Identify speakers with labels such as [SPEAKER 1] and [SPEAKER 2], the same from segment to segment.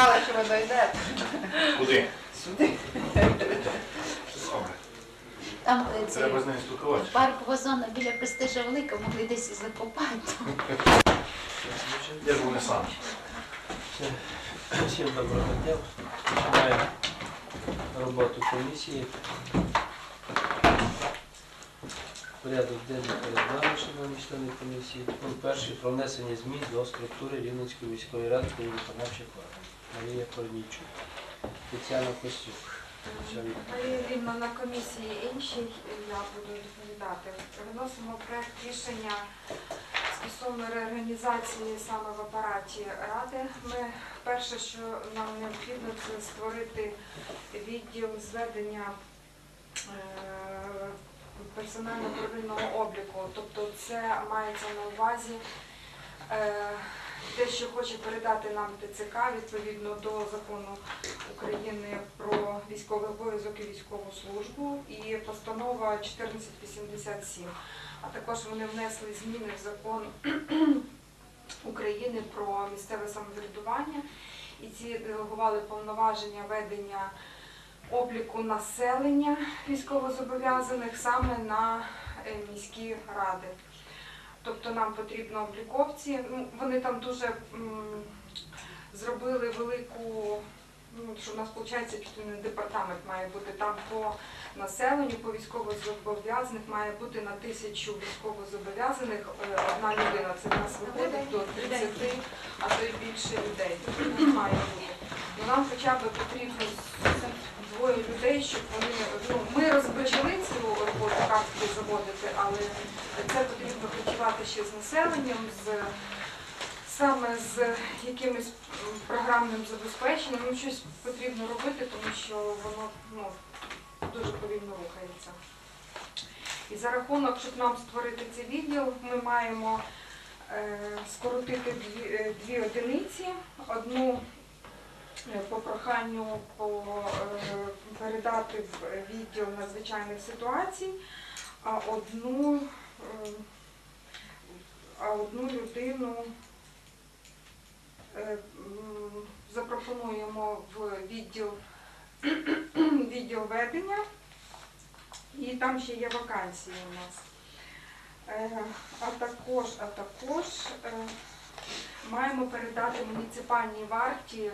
[SPEAKER 1] знала, що ви дойдете.
[SPEAKER 2] Куди?
[SPEAKER 1] Сюди.
[SPEAKER 3] Там е,
[SPEAKER 2] Треба з нею спілкуватися.
[SPEAKER 3] парк вазона біля престижа велика, могли десь і закопати.
[SPEAKER 2] Я ж був не сам.
[SPEAKER 4] Всім доброго дня. Починаємо роботу комісії. Порядок денний перед нами, шановні члени комісії. Пункт перший про внесення змін до структури Рівненської міської ради та її виконавчих органів. Марія Корнійчук, Тетяна Костюк.
[SPEAKER 5] Марія Рівна на комісії іншій, я буду доповідати. Виносимо проект рішення стосовно реорганізації саме в апараті ради. Ми перше, що нам необхідно, це створити відділ зведення е, персонально-первинного обліку. Тобто це мається на увазі е, те, що хоче передати нам ТЦК відповідно до закону України про військовий обов'язок і військову службу і постанова 1487. А також вони внесли зміни в закон України про місцеве самоврядування і ці делегували повноваження ведення обліку населення військовозобов'язаних саме на е, міські ради. Тобто нам потрібно обліковці. Ну, вони там дуже м, зробили велику, ну, що в нас виходить, департамент має бути там по населенню, по військовозобов'язаних має бути на тисячу військовозобов'язаних е, одна людина. Це в нас виходить до 30, а то й більше людей. Має бути. Ну, нам хоча б потрібно двоє людей, щоб вони ну, ми розпочали цю роботу картки заводити, але це потрібно працювати ще з населенням, з саме з якимось програмним забезпеченням. Ну, щось потрібно робити, тому що воно ну, дуже повільно рухається. І за рахунок, щоб нам створити цей відділ, ми маємо е, скоротити дві, е, дві одиниці. Одну по проханню по, е, передати в відділ надзвичайних ситуацій, а одну, е, а одну людину е, запропонуємо в відділ, відділ ведення, і там ще є вакансії у нас. А також, а також маємо передати муніципальній варті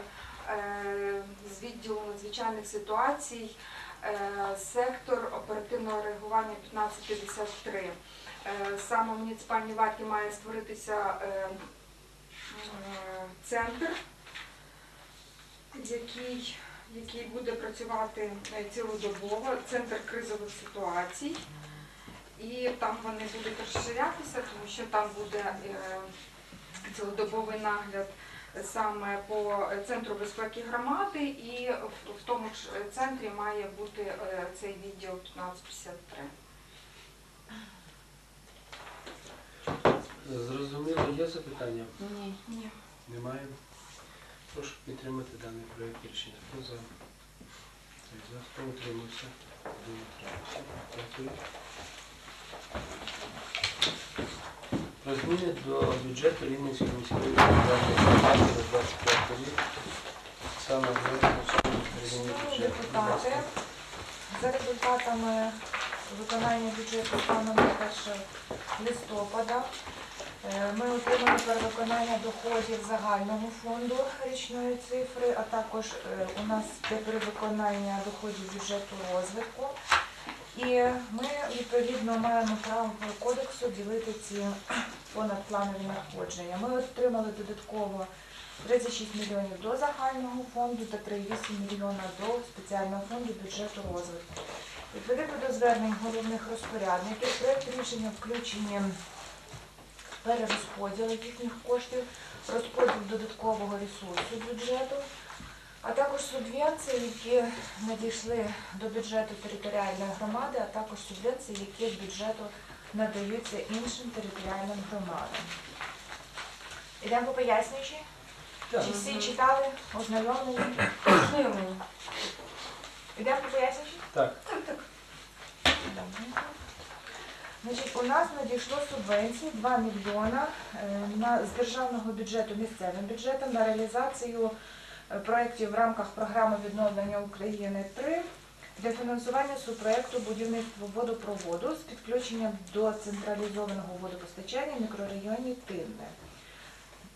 [SPEAKER 5] з відділу надзвичайних ситуацій е, сектор оперативного реагування 1553. Е, Саме в муніципальній варті має створитися е, е, центр, який, який буде працювати е, цілодобово, центр кризових ситуацій. І там вони будуть розширятися, тому що там буде е, цілодобовий нагляд саме по центру безпеки громади, і в, тому ж центрі має бути е, цей відділ 1553.
[SPEAKER 4] Зрозуміло, є запитання?
[SPEAKER 3] Ні.
[SPEAKER 5] Ні.
[SPEAKER 4] Немає. Прошу підтримати даний проєкт рішення. Хто за? За. Хто? Утримався. Дякую. Про зміни до бюджету Рівненської міської територіальної громади на 25 рік. Саме
[SPEAKER 5] Шановні
[SPEAKER 4] бюджет.
[SPEAKER 5] депутати, за результатами виконання бюджету станом на 1 листопада е, ми отримали перевиконання доходів загального фонду річної цифри, а також е, у нас є перевиконання доходів бюджету розвитку. І ми відповідно маємо право по кодексу ділити ці понадпланові надходження. Ми отримали додатково 36 мільйонів до загального фонду та 3,8 мільйона до спеціального фонду бюджету розвитку. Відповідно до звернень головних розпорядників, проєкт рішення включені перерозподіл їхніх коштів, розподіл додаткового ресурсу бюджету, а також субвенції, які надійшли до бюджету територіальної громади, а також субвенції, які з бюджету надаються іншим територіальним громадам. Ідемо по пояснюючи? Чи всі читали, ознайомлені?
[SPEAKER 1] Ознайомлені.
[SPEAKER 5] Ідемо по пояснюючи?
[SPEAKER 4] Так.
[SPEAKER 5] Добре. Значить, у нас надійшло субвенції 2 мільйона е, на, з державного бюджету місцевим бюджетом на реалізацію
[SPEAKER 1] проєктів в рамках програми відновлення України 3 для фінансування субпроєкту будівництва водопроводу з підключенням до централізованого водопостачання в мікрорайоні Тинне.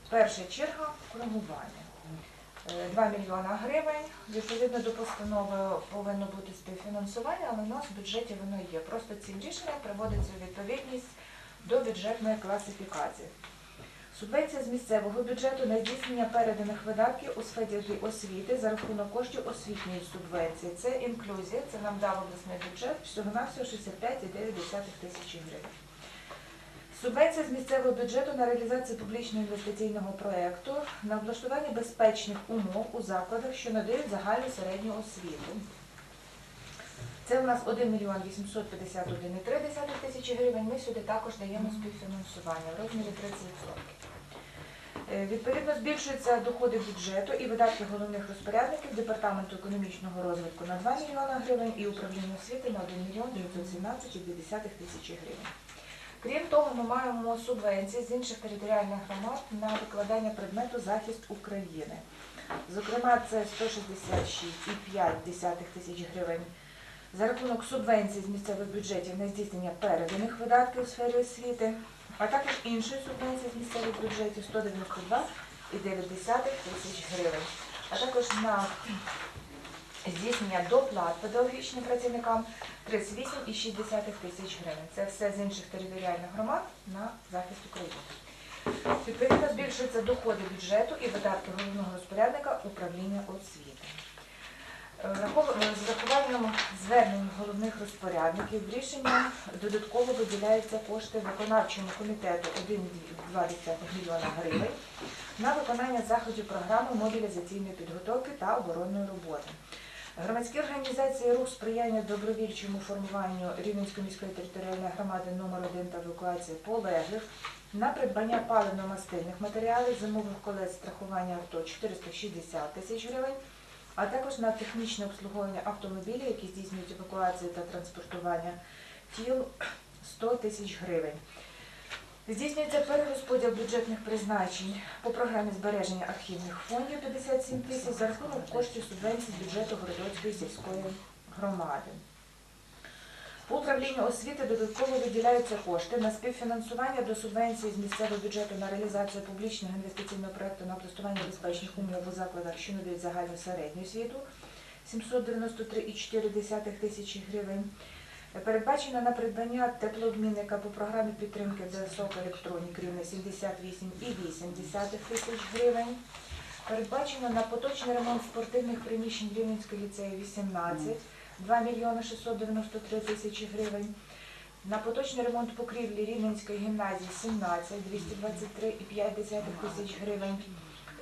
[SPEAKER 1] Перша черга коригування. Е, 2 мільйона гривень. Відповідно до постанови повинно бути співфінансування, але в нас в бюджеті воно є. Просто ці рішення приводиться у відповідність до бюджетної класифікації. Субвенція з місцевого бюджету на здійснення переданих видатків у сфері освіти за рахунок коштів освітньої субвенції. Це інклюзія, це нам дав обласний бюджет всього-навсього 65,9 тисячі гривень. Субвенція з місцевого бюджету на реалізацію публічного інвестиційного проєкту на облаштування безпечних умов у закладах, що надають загальну середню освіту. Це у нас 1 мільйон 851,3 тисячі гривень. Ми сюди також даємо співфінансування в розмірі 30%. Е, Відповідно, збільшуються доходи бюджету і видатки головних розпорядників Департаменту економічного розвитку на 2 мільйона гривень і управління освіти на 1 мільйон 917,2 тисячі гривень. Крім того, ми маємо субвенції з інших територіальних громад на викладання предмету захист України. Зокрема, це 166,5 тисяч гривень за рахунок субвенцій з місцевих бюджетів на здійснення переданих видатків у сфері освіти, а також іншої субвенції з місцевих бюджетів 192,9 тисяч гривень, а також на здійснення доплат педагогічним працівникам 38,6 тисяч гривень. Це все з інших територіальних громад на захист України. Відповідно, збільшуються доходи бюджету і видатки головного розпорядника управління освіти. Е, З врахуванням звернень головних розпорядників рішення додатково виділяються кошти виконавчому комітету 1,2 мільйона гривень на виконання заходів програми мобілізаційної підготовки та оборонної роботи. Громадські організації рух сприяння добровільчому формуванню Рівненської міської територіальної громади номер 1 та евакуації полеглих на придбання паливно-мастильних матеріалів, зимових колець страхування авто 460 тисяч гривень, а також на технічне обслуговування автомобілів, які здійснюють евакуацію та транспортування тіл 100 тисяч гривень. Здійснюється перерозподіл бюджетних призначень по програмі збереження архівних фондів 57 тисяч за рахунок коштів субвенції бюджету Городоцької сільської громади. По управлінню освіти додатково виділяються кошти на співфінансування до субвенції з місцевого бюджету на реалізацію публічного інвестиційного проєкту на облаштування безпечних умов у закладах, що надають загальну середню освіту 793,4 тисячі гривень. Передбачено на придбання теплообмінника по програмі підтримки ДСОК електронік рівня 78,8 тисяч гривень. Передбачено на поточний ремонт спортивних приміщень Рівненського ліцею 18, 2 мільйони 693 тисячі гривень. На поточний ремонт покрівлі Рівненської гімназії 17, 223,5 тисяч гривень.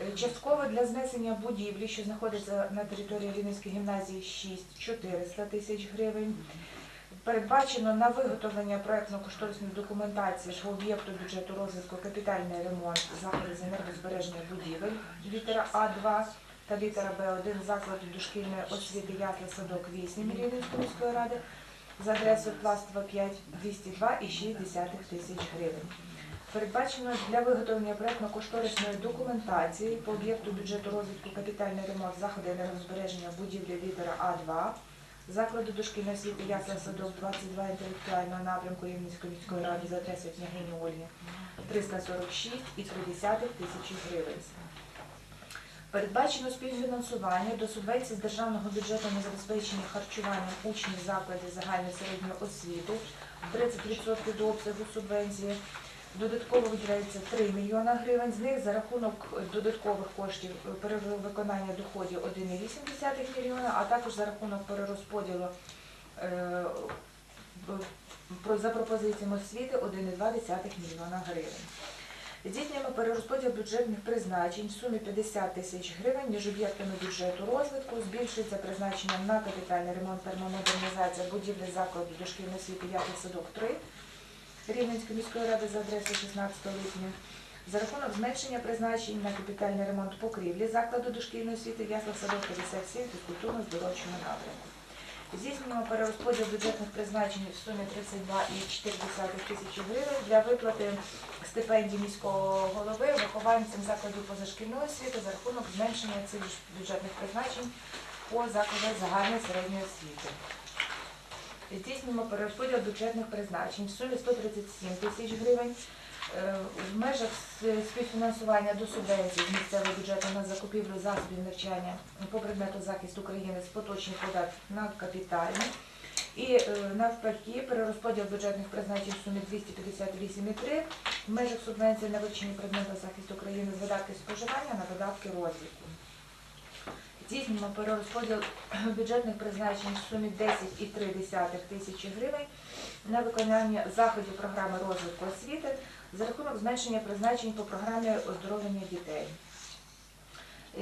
[SPEAKER 1] Е, Частково для знесення будівлі, що знаходиться на території Рівненської гімназії 6, 400 тисяч гривень. Передбачено на виготовлення проєктно-кошторисної документації по об'єкту бюджету розвитку капітальний ремонт заходи з енергозбереження будівель, літера А2 та літера Б1 закладу дошкільної освіти Ясла Садок 8 Рівненської міської ради за адресою Пластова 5 202,6 тисяч гривень. Передбачено для виготовлення проєктно-кошторисної документації по об'єкту бюджету розвитку капітальний ремонт заходи енергозбереження будівлі літера А2 закладу дошкільної освіти Ясла Садок 22 інтелектуального напрямку Рівненської міської ради за адресою княгині Ольги 346,3 тисячі гривень. Передбачено співфінансування до субвенцій з державного бюджету на забезпечення харчуванням учнів закладів загальної середньої освіти 30% до обсягу субвенції. Додатково виділяється 3 мільйона гривень. З них за рахунок додаткових коштів перевиконання доходів 1,8 мільйона, а також за рахунок перерозподілу е, за пропозиціями освіти 1,2 мільйона гривень. Здійснюємо перерозподіл бюджетних призначень в сумі 50 тисяч гривень між об'єктами бюджету розвитку. Збільшується призначення на капітальний ремонт термомодернізація будівлі закладу дошкільної освіти Ясний садок 3 Рівненської міської ради за адресою 16 липня. За рахунок зменшення призначень на капітальний ремонт покрівлі закладу дошкільної освіти Ясла садок 57 фізкультурно-здоровчого напрямку. Здійснюємо перерозподіл бюджетних призначень в сумі 32,4 тисячі гривень для виплати стипендій міського голови вихованцям закладів позашкільної освіти за рахунок зменшення цих бюджетних призначень по закладах загальної середньої освіти. Здійснюємо перерозподіл бюджетних призначень в сумі 137 тисяч гривень в межах співфінансування до субвенцій з місцевого бюджету на закупівлю засобів навчання по предмету захист України з поточних видатків на капітальні. І е, навпаки, перерозподіл бюджетних призначень в сумі 258,3 в межах субвенції на вивчення предмету захист України з видатків споживання на видатки розвитку. Здійснюємо перерозподіл бюджетних призначень в сумі 10,3 тисячі гривень на виконання заходів програми розвитку освіти за рахунок зменшення призначень по програмі оздоровлення дітей.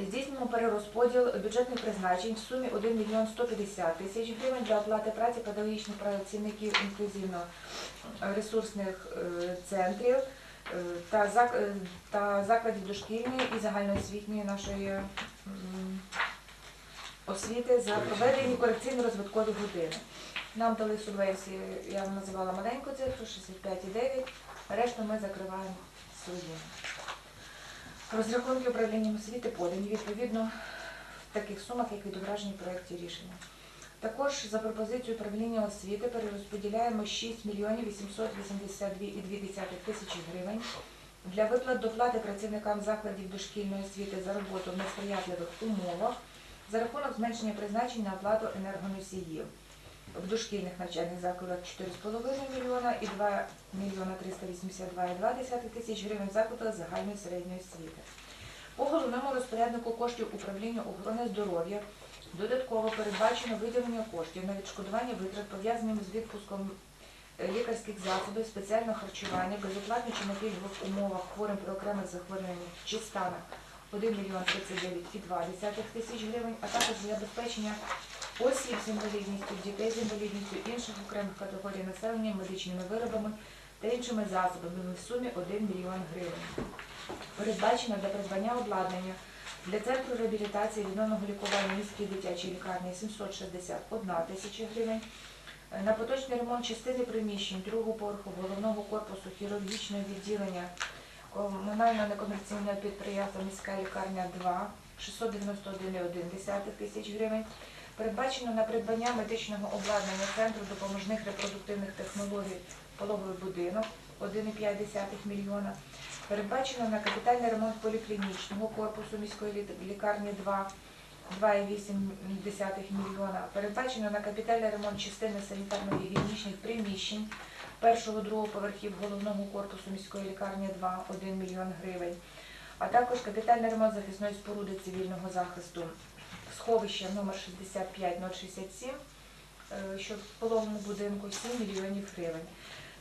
[SPEAKER 1] Здійснюємо перерозподіл бюджетних призначень в сумі 1 мільйон 150 тисяч гривень для оплати праці педагогічних працівників інклюзивно-ресурсних е, центрів е, е, та закладів дошкільної і загальноосвітньої нашої освіти за проведені корекційно-розвиткові години. Нам дали субвенції, я називала маленьку цифру, 65,9, решту ми закриваємо своїми. Розрахунки управлінням освіти подані відповідно в таких сумах, як відображені в проєкті рішення. Також за пропозицією управління освіти перерозподіляємо 6 мільйонів 882,2 тисячі гривень для виплат доплати працівникам закладів дошкільної освіти за роботу в несприятливих умовах за рахунок зменшення призначень на оплату енергоносіїв. В дошкільних навчальних закладах 4,5 мільйона і 2 мільйона 382,2 тисяч гривень в закладах загальної середньої освіти. По головному розпоряднику коштів управління охорони здоров'я додатково передбачено виділення коштів на відшкодування витрат, пов'язаних з відпуском е, лікарських засобів, спеціального харчування, безоплатно чи на пільгових умовах хворим при окремих захворюваннях чи станах 1 мільйон 39,2 тисяч гривень, а також забезпечення осіб з інвалідністю, дітей з інвалідністю, інших окремих категорій населення медичними виробами та іншими засобами в сумі 1 мільйон гривень. Передбачено для придбання обладнання для центру реабілітації відновного лікування міської дитячої лікарні 761 тисяча гривень. Е, На поточний ремонт частини приміщень другого поверху головного корпусу хірургічного відділення комунального некомерційного підприємства міська лікарня 2 691,1 тисяч гривень. Передбачено на придбання медичного обладнання Центру допоможних репродуктивних технологій пологовий будинок 1,5 мільйона. Передбачено на капітальний ремонт поліклінічного корпусу міської лікарні 2 2,8 мільйона. Передбачено на капітальний ремонт частини санітарно-гігієнічних приміщень першого другого поверхів головного корпусу міської лікарні 2 1 мільйон гривень. А також капітальний ремонт захисної споруди цивільного захисту сховища номер 65067, е, що в пологовому будинку 7 мільйонів гривень.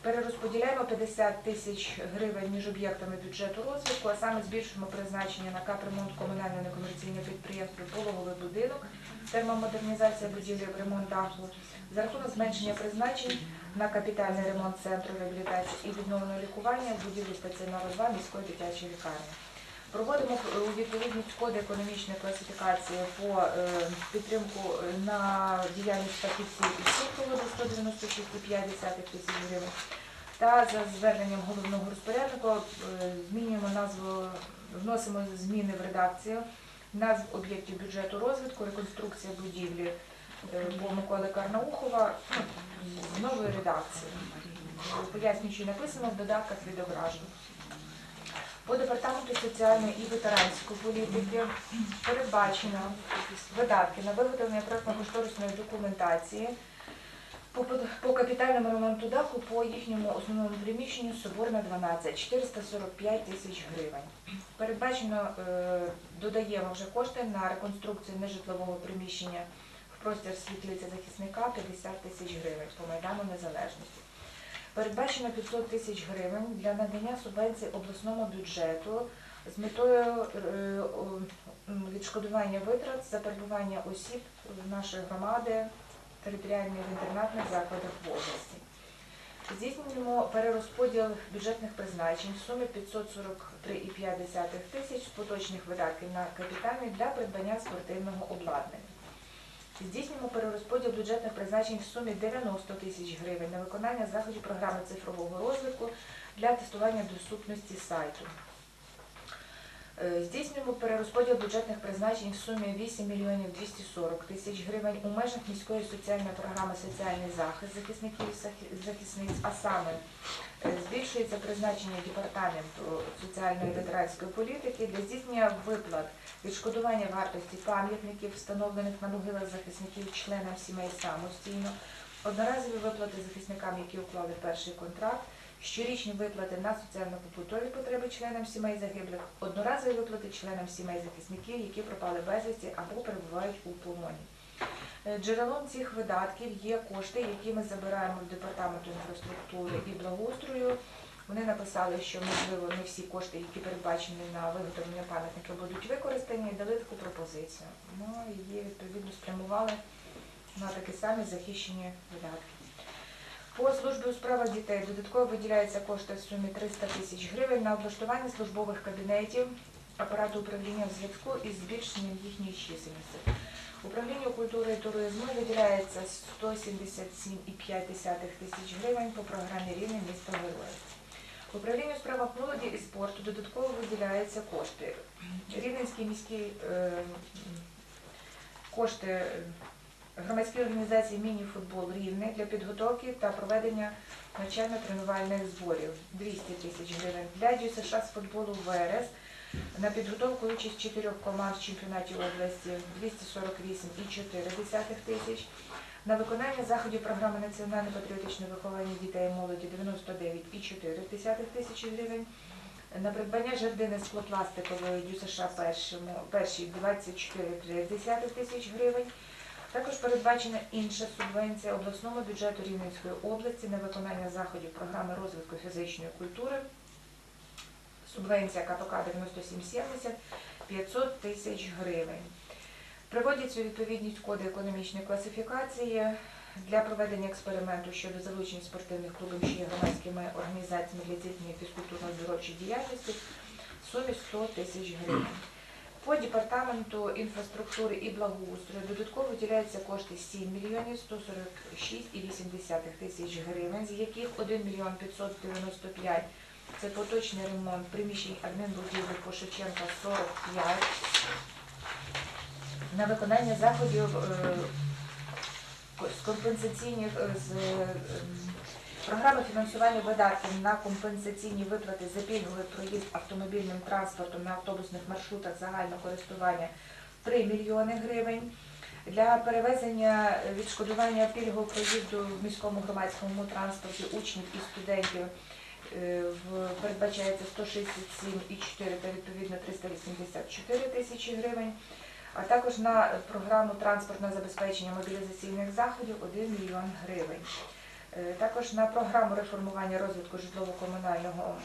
[SPEAKER 1] Перерозподіляємо 50 тисяч гривень між об'єктами бюджету розвитку, а саме збільшуємо призначення на капремонт комунального некомерційного підприємства пологовий будинок, термомодернізація будівлі, ремонт даху, за рахунок зменшення призначень на капітальний ремонт центру реабілітації і відновленого лікування в будівлі стаціонару 2 міської дитячої лікарні. Проводимо відповідність коди економічної класифікації по е, підтримку е, на діяльність фахівців і супроводу 196,5 тисяч гривень. Та за зверненням головного розпорядника е, змінюємо назву, вносимо зміни в редакцію назв об'єктів бюджету розвитку, реконструкція будівлі по Миколи Карнаухова ну, з новою редакцією. Пояснюючи, написано в додатках відображено. По департаменту соціальної і ветеранської політики передбачено видатки на виготовлення проєктно-кошторисної документації по, капітальному ремонту даху по їхньому основному приміщенню Соборна 12 445 тисяч гривень. Передбачено, е, додаємо вже кошти на реконструкцію нежитлового приміщення в простір світлиці захисника 50 тисяч гривень по Майдану Незалежності. Передбачено 500 тисяч гривень для надання субвенцій обласному бюджету з метою е, відшкодування витрат за перебування осіб нашої громади територіальних інтернатних закладах в області. Здійснюємо перерозподіл бюджетних призначень в сумі 543,5 тисяч поточних видатків на капітальний для придбання спортивного обладнання. Здійснюємо перерозподіл бюджетних призначень в сумі 90 тисяч гривень на виконання заходів програми цифрового розвитку для тестування доступності сайту. Е, Здійснюємо перерозподіл бюджетних призначень в сумі 8 мільйонів 240 тисяч гривень у межах міської соціальної програми Соціальний захист захисників захисниць, а саме збільшується призначення департаменту соціальної ветеранської політики для здійснення виплат відшкодування вартості пам'ятників, встановлених на могилах захисників членам сімей самостійно, одноразові виплати захисникам, які уклали перший контракт, щорічні виплати на соціально-побутові потреби членам сімей загиблих, одноразові виплати членам сімей захисників, які пропали безвісті або перебувають у полоні. Е, Джерелом цих видатків є кошти, які ми забираємо в департаменту інфраструктури і благоустрою. Вони написали, що можливо не всі кошти, які передбачені на виготовлення пам'ятників, будуть використані, і дали таку пропозицію. Ми її відповідно спрямували на такі самі захищені видатки. По службі у справах дітей додатково виділяються кошти в сумі 300 тисяч гривень на облаштування службових кабінетів апарату управління в зв'язку із збільшенням їхньої чисельності. Управлінню культури і туризму виділяється 177,5 тисяч гривень по програмі Рівне місто Героїв. Управлінню справах молоді і спорту додатково виділяються кошти. Рівненський міський е, кошти е, громадської організації Міні-футбол Рівне для підготовки та проведення навчально-тренувальних зборів 200 тисяч гривень. Для ДЮСШ з футболу ВРС на підготовку участь чотирьох команд в чемпіонаті області 248,4 тисяч. На виконання заходів програми національно-патріотичного виховання дітей і молоді 99,4 тисячі гривень. На придбання жердини склопластикової ДЮСШ першій 24,3 тисяч гривень. Також передбачена інша субвенція обласному бюджету Рівненської області на виконання заходів програми розвитку фізичної культури. Субвенція КПК 9770 500 тисяч гривень. Приводяться у відповідність коди економічної класифікації для проведення експерименту щодо залучення спортивних клубів, що громадськими організаціями для здійснення фізкультурно-здоровчої діяльності в сумі 100 тисяч гривень. По департаменту інфраструктури і благоустрою додатково виділяються кошти 7 мільйонів 146,8 тисяч гривень, з яких 1 мільйон 595 – це поточний ремонт приміщень адмінбудівлі по Шевченка 45, на виконання заходів е, з компенсаційних е, з е, програми фінансування видатків на компенсаційні виплати за пільговий проїзд автомобільним транспортом на автобусних маршрутах загального користування 3 мільйони гривень. Для перевезення відшкодування пільгового проїзду в міському громадському транспорті учнів і студентів передбачається 167,4 та відповідно 384 тисячі гривень а також на програму транспортне забезпечення мобілізаційних заходів 1 мільйон гривень. Е, Також на програму реформування розвитку житлово-комунального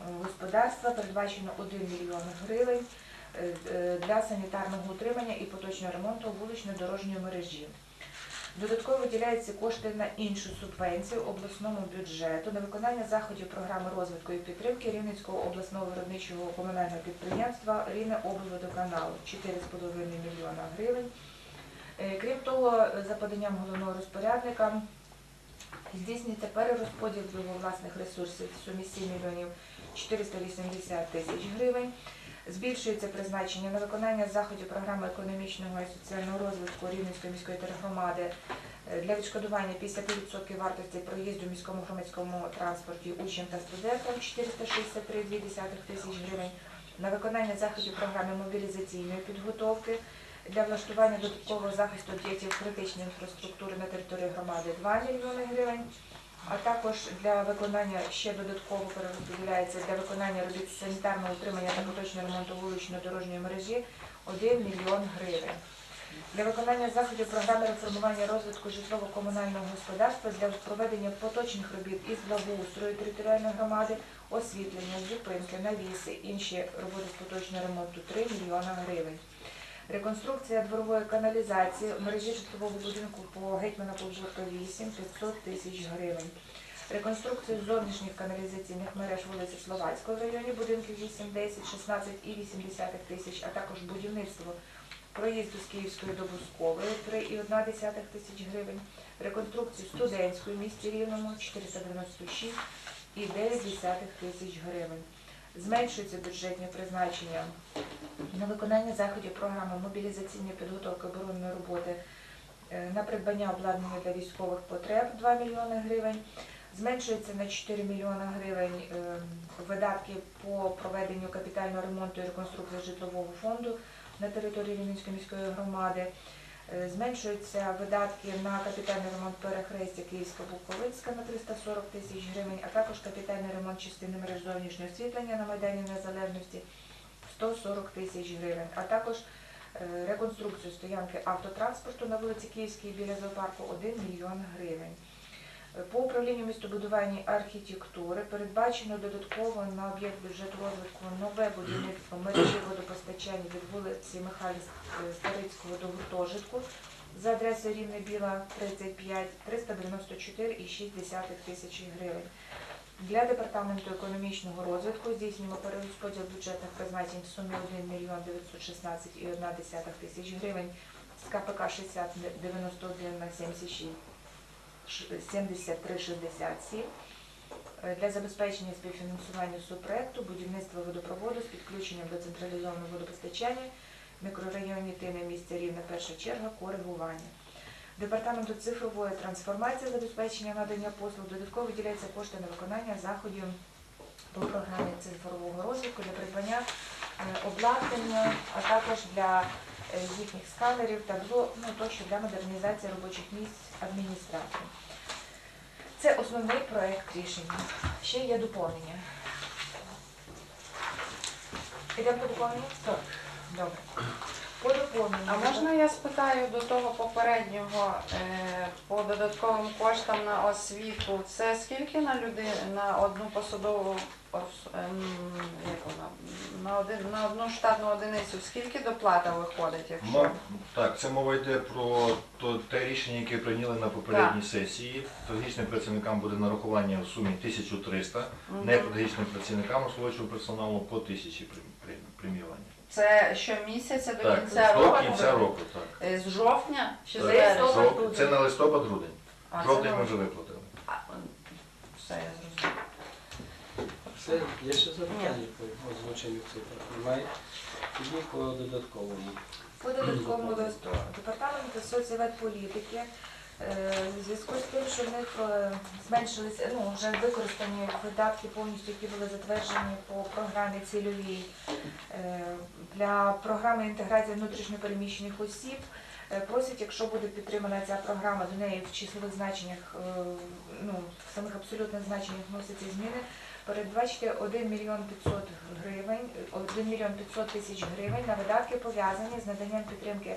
[SPEAKER 1] е, господарства передбачено 1 мільйон гривень е, е, для санітарного утримання і поточного ремонту вулично-дорожньої мережі. Додатково виділяються кошти на іншу субвенцію обласному бюджету на виконання заходів програми розвитку і підтримки Рівненського обласного виробничого комунального підприємства Рівне облводоканалу 4,5 мільйона гривень. Е, Крім того, за поданням головного розпорядника здійснюється перерозподіл його власних ресурсів в сумі 7 мільйонів 480 тисяч гривень. Збільшується призначення на виконання заходів програми економічного і соціального розвитку Рівненської міської тергромади е, для відшкодування 50% вартості проїзду в міському громадському транспорті учням та студентам 463,2 тисяч гривень. На виконання заходів програми мобілізаційної підготовки для влаштування додаткового захисту об'єктів критичної інфраструктури на території громади 2 мільйони гривень а також для виконання ще додатково перерозподіляється для виконання робіт санітарного утримання та поточного ремонту вуличної дорожньої мережі 1 мільйон гривень. Для виконання заходів програми реформування розвитку житлово-комунального господарства для проведення поточних робіт із благоустрою територіальної громади, освітлення, зупинки, навіси, інші роботи з поточного ремонту 3 мільйона гривень. Реконструкція дворової каналізації мережі житлового будинку по гетьмана Полжурка 8 500 тисяч гривень. Реконструкцію зовнішніх каналізаційних мереж вулиці Словацької в районі будинків 8, 10, 16 і 8 тисяч, а також будівництво проїзду з Київської до Бускової 3,1 тисяч гривень, реконструкцію студентської в місті Рівному 496,9 тисяч гривень. Зменшується бюджетні призначення на виконання заходів програми мобілізаційної підготовки оборонної роботи е, на придбання обладнання для військових потреб 2 мільйони гривень. Зменшується на 4 мільйони гривень е, видатки по проведенню капітального ремонту і реконструкції житлового фонду на території Рівненської міської громади. Е, Зменшуються видатки на капітальний ремонт перехрестя Київська Буковицька на 340 тисяч гривень, а також капітальний ремонт частини мереж зовнішнього освітлення на Майдані Незалежності 140 тисяч гривень, а також е, реконструкцію стоянки автотранспорту на вулиці Київській біля зоопарку 1 мільйон гривень. Е, По управлінню містобудування архітектури передбачено додатково на об'єкт бюджету розвитку нове будівництво мережі водопостачання від вулиці Михайла Старицького до гуртожитку за адресою Рівне Біла 35 394,6 тисячі гривень. Для департаменту економічного розвитку здійснюємо перерозподіл бюджетних призначень в сумі 1 мільйон 916,1 тисяч гривень з КПК 6091 на 76 7367 Е, для забезпечення співфінансування субпроекту будівництва водопроводу з підключенням до централізованого водопостачання в мікрорайоні Тине місця Рівна перша черга коригування. Департаменту цифрової трансформації забезпечення надання послуг додатково виділяються кошти на виконання заходів по програмі цифрового розвитку для придбання е, обладнання, а також для їхніх сканерів, табло, ну тощо для модернізації робочих місць адміністрації. Це основний проект рішення. Ще є доповнення. Ідемо по доповненню? Так. Добре. По доповненню.
[SPEAKER 6] А можна я спитаю до того попереднього е, по додатковим коштам на освіту? Це скільки на людину на одну посадову ос- як вона на один на одну штатну одиницю? Скільки доплата виходить, якщо
[SPEAKER 2] Мов- Так, це мова йде про то, те рішення, яке прийняли на попередній сесії. Педагогічним працівникам буде нарахування в сумі 1300,
[SPEAKER 6] Мгм.
[SPEAKER 2] непедагогічним працівникам обслуговуючого персоналу по 1000 прем- прем- преміювання.
[SPEAKER 6] це щомісяця до
[SPEAKER 2] Так,
[SPEAKER 6] кінця
[SPEAKER 2] до
[SPEAKER 6] року?
[SPEAKER 2] кінця року, так.
[SPEAKER 6] Е, З жовтня чи з
[SPEAKER 2] Так,
[SPEAKER 6] вересня?
[SPEAKER 1] листопад.
[SPEAKER 2] Це на листопад-грудень.
[SPEAKER 6] А, це
[SPEAKER 2] Жовтень ми
[SPEAKER 6] на-
[SPEAKER 2] вже виплатили.
[SPEAKER 6] А, Все, я зрозуміла.
[SPEAKER 4] Все, є ще запитання по озвученню цифр? Немає? Тоді по додатковому.
[SPEAKER 1] По додатковому листу департаменту соцполітики е, в зв'язку з тим, що в них е, зменшилися, ну вже використані видатки повністю, які були затверджені по програмі цільовій е, для програми інтеграції внутрішньопереміщених осіб. е, Просять, якщо буде підтримана ця програма, до неї в числових значеннях, е, ну в самих абсолютних значеннях вносяться зміни. Передбачте 1 мільйон 500 гривень, 1 мільйон 500 тисяч гривень на видатки пов'язані з наданням підтримки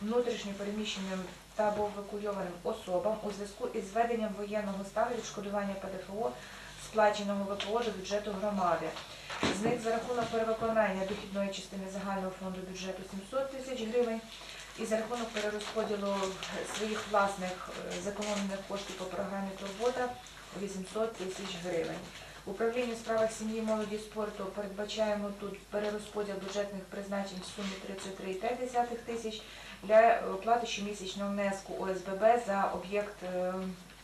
[SPEAKER 1] внутрішньо переміщеним та або евакуйованим особам у зв'язку із введенням воєнного стану відшкодування ПДФО, сплаченого ВПО до бюджету громади. З них за рахунок перевиконання дохідної частини загального фонду бюджету 700 тисяч гривень і за рахунок перерозподілу своїх власних е, зекономлених коштів по програмі Турбота 800 тисяч гривень. Управління справах сім'ї, молоді спорту передбачаємо тут перерозподіл бюджетних призначень в сумі 33,5 тисяч для оплати щомісячного внеску ОСББ за об'єкт, е,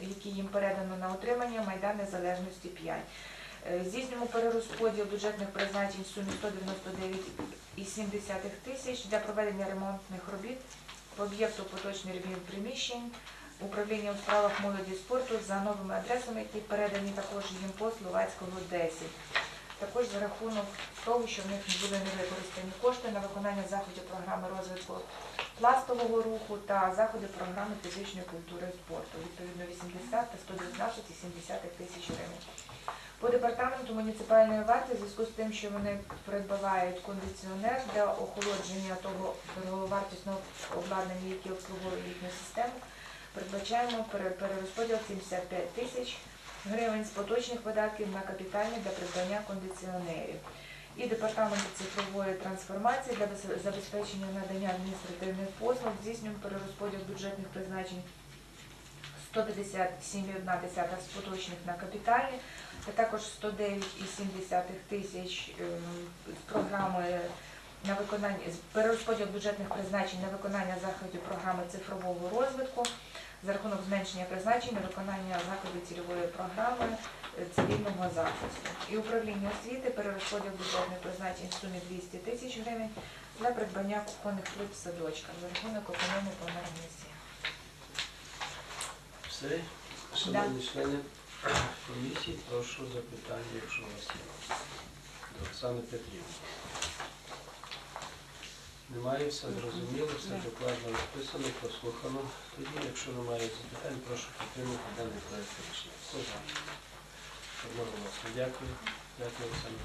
[SPEAKER 1] який їм передано на отримання Майдан Незалежності 5. Е, Здійснюємо перерозподіл бюджетних призначень в сумі 199,7 тисяч для проведення ремонтних робіт по об'єкту поточний ремонт приміщень, управління у справах молоді і спорту за новими адресами, які передані також їм по Словацького 10. Також за рахунок того, що в них були невикористані кошти на виконання заходів програми розвитку пластового руху та заходи програми фізичної культури і спорту, відповідно 80 та 119,7 тисяч гривень. По департаменту муніципальної варти, в зв'язку з тим, що вони придбавають кондиціонер для охолодження того дороговартісного обладнання, яке обслуговує їхню систему, передбачаємо пере- перерозподіл 75 тисяч гривень з поточних видатків на капітальні для придбання кондиціонерів. І департаменту цифрової трансформації для забезпечення надання адміністративних послуг здійснюємо перерозподіл бюджетних призначень 157,1 з поточних на капітальні, та також 109,7 тисяч е, з програми на виконання перерозподіл бюджетних призначень на виконання заходів програми цифрового розвитку за рахунок зменшення призначень на виконання заходів цільової програми е, цивільного захисту. І управління освіти перерозподіл бюджетних призначень в сумі 200 тисяч гривень для придбання кухонних плит в садочках за рахунок економії по енергоносіям.
[SPEAKER 4] Все, шановні члени комісії, прошу запитання, якщо у вас є. До Оксани Петрівни. Немає, все зрозуміло, все докладно розписано, прослухано. Тоді, якщо немає запитань, прошу підтримати даний проект рішення. Хто за? Одноголосно. Дякую. Дякую, Оксана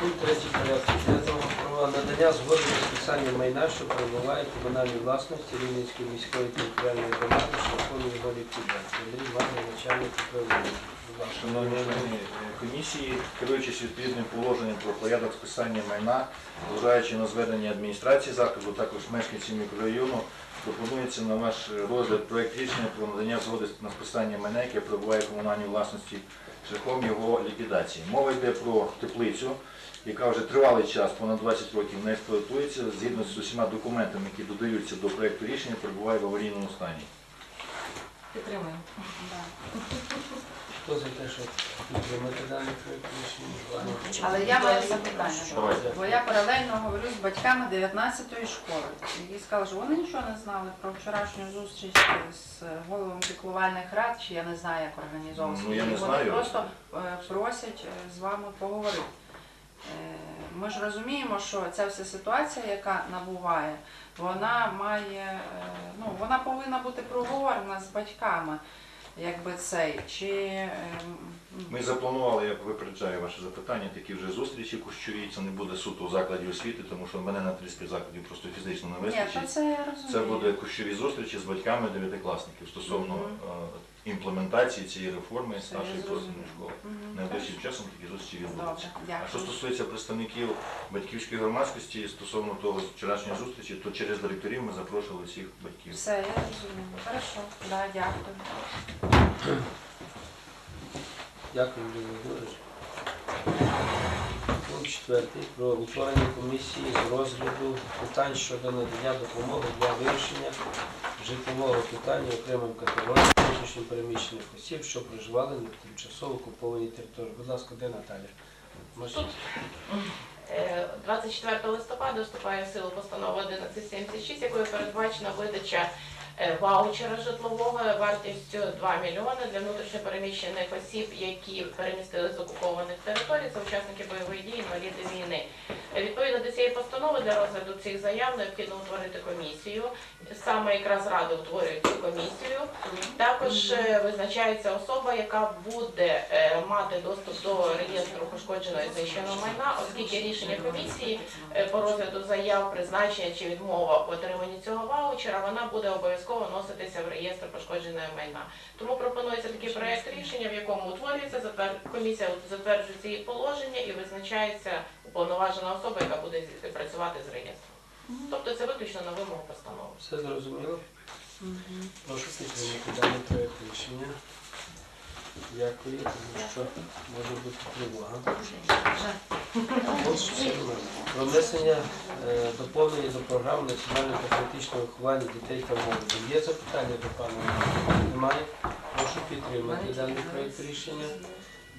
[SPEAKER 4] Пункт третій порядку денного про надання згоди на списання майна, що перебуває в комунальній власності Рівненської міської територіальної громади, шляхом його ліквідації. Андрій Марний, начальник управління.
[SPEAKER 2] Шановні е, комісії, керуючись відповідним положенням про порядок списання майна, зважаючи на зведення адміністрації закладу, також мешканців мікрорайону, пропонується на ваш розгляд проект рішення про надання згоди на списання майна, яке перебуває в комунальній власності шляхом його ліквідації. Мова йде про теплицю, яка вже тривалий час, понад 20 років, не експлуатується, згідно з усіма документами, які додаються до проекту рішення, перебуває в аварійному стані.
[SPEAKER 1] Підтримуємо.
[SPEAKER 4] Хто за те, щоб підтримати даний проект рішення?
[SPEAKER 6] Але я маю запитання.
[SPEAKER 2] Давайте.
[SPEAKER 6] Бо я паралельно говорю з батьками 19-ї школи, які сказали, що вони нічого не знали про вчорашню зустріч з головами піклувальних рад, чи я не знаю, як організовувався.
[SPEAKER 2] Ну, я не
[SPEAKER 6] І вони
[SPEAKER 2] знаю.
[SPEAKER 6] просто е, просять е, з вами поговорити. Е, Ми ж розуміємо, що ця вся ситуація, яка набуває, вона має, е, ну, вона повинна бути проговорена з батьками. Якби цей, чи ем,
[SPEAKER 2] Ми запланували, я випереджаю ваше запитання, такі вже зустрічі кущові. Це не буде суто у закладі освіти, тому що в мене на 35 закладів просто фізично не
[SPEAKER 6] ні, то це я.
[SPEAKER 2] Це буде кущові зустрічі з батьками дев'ятикласників стосовно
[SPEAKER 6] Мгм.
[SPEAKER 2] е, імплементації цієї реформи
[SPEAKER 6] я
[SPEAKER 2] старшої профільної школи. Найближчим часом такі зустрічі відбудуться. А що стосується представників батьківської громадськості стосовно того вчорашньої зустрічі, то через директорів ми запрошували всіх батьків.
[SPEAKER 6] Все, я розумію. Хорошо, да, дякую.
[SPEAKER 4] Дякую, Володимирович. Пункт четвертий. Про утворення комісії з розгляду питань щодо надання допомоги для вирішення житлового питання окремим категоріям внутрішньо переміщених осіб, що проживали на тимчасово окупованій території. Будь ласка, де Наталя? Можна?
[SPEAKER 7] Тут е, 24 листопада вступає в силу постанова 1176, якою передбачена видача е, ваучера житлового вартістю 2 мільйони для внутрішньопереміщених осіб, які перемістилися з окупованих територій, це учасники бойових дій, інваліди війни. Е, Відповідно до цієї постанови для розгляду цих заяв необхідно утворити комісію. Саме якраз рада утворює цю комісію. Також е, визначається особа, яка буде е, мати доступ до реєстру пошкодженого і знищеного майна, оскільки рішення комісії е, по розгляду заяв, призначення чи відмова в отриманні цього ваучера, вона буде обов'язково носитися в реєстр пошкодженого майна. Тому пропонується такий проект рішення, в якому утворюється затвер- комісія затверджує ці положення і визначається уповноважена особа, яка буде працювати з реєстром. Тобто це виключно на вимогу постанови.
[SPEAKER 4] Все зрозуміло? Прошу підтримати даний проект рішення. Дякую, тому що може бути тривога. От сьоме. Про внесення е, доповнення до програми національного патріотичного виховання дітей та молоді. Є запитання до пана? Немає? Прошу підтримати даний проект рішення.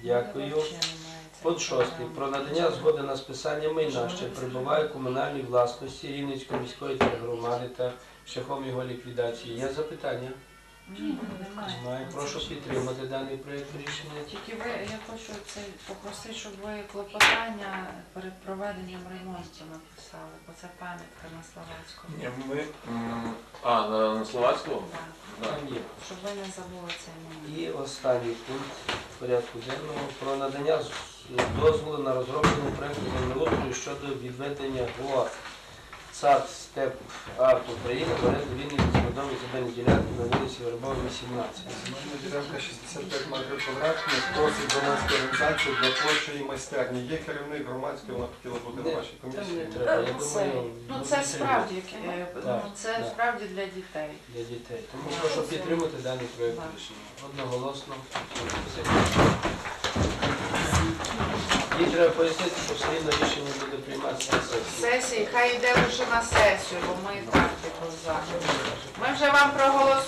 [SPEAKER 4] Дякую. Пункт шостий. Про надання згоди на списання майна, що перебуває в комунальній власності Рівненської міської тергромади та шляхом його ліквідації. Є запитання?
[SPEAKER 6] Ні, немає.
[SPEAKER 4] Немає. Прошу підтримати даний проект рішення.
[SPEAKER 6] Тільки ви, я хочу це попросити, щоб ви клопотання перед проведенням ремонту написали, бо це пам'ятка на Словацькому.
[SPEAKER 8] Ні, ми. м, А, на, на словацькому?
[SPEAKER 6] Да.
[SPEAKER 8] Да.
[SPEAKER 4] Там.
[SPEAKER 6] Щоб ви не забули це мені.
[SPEAKER 4] І останній пункт порядку денного про надання з- дозволу на розроблення проекту землеустрою щодо відведення ГОА ЦАД Степ Арт України в оренду вільної безкордонної земельної ділянки на вулиці Вербова, 18.
[SPEAKER 9] Земельна ділянка 65 метрів квадратних, просить громадську організацію для творчої майстерні. Є керівник громадської, вона хотіла бути на вашій
[SPEAKER 4] Там
[SPEAKER 9] комісії.
[SPEAKER 4] не треба, я
[SPEAKER 6] Це,
[SPEAKER 4] думаю,
[SPEAKER 6] ну це справді, е, ну,
[SPEAKER 4] Так,
[SPEAKER 6] це
[SPEAKER 4] так.
[SPEAKER 6] справді для дітей.
[SPEAKER 4] для дітей. Тому прошу підтримати даний проєкт рішення. Одноголосно. Їй треба пояснити, що все рівно рішення буде прийматися на сесії.
[SPEAKER 6] Сесії, хай йде лише на сесію, бо ми і так типу за. Ми вже вам проголосували.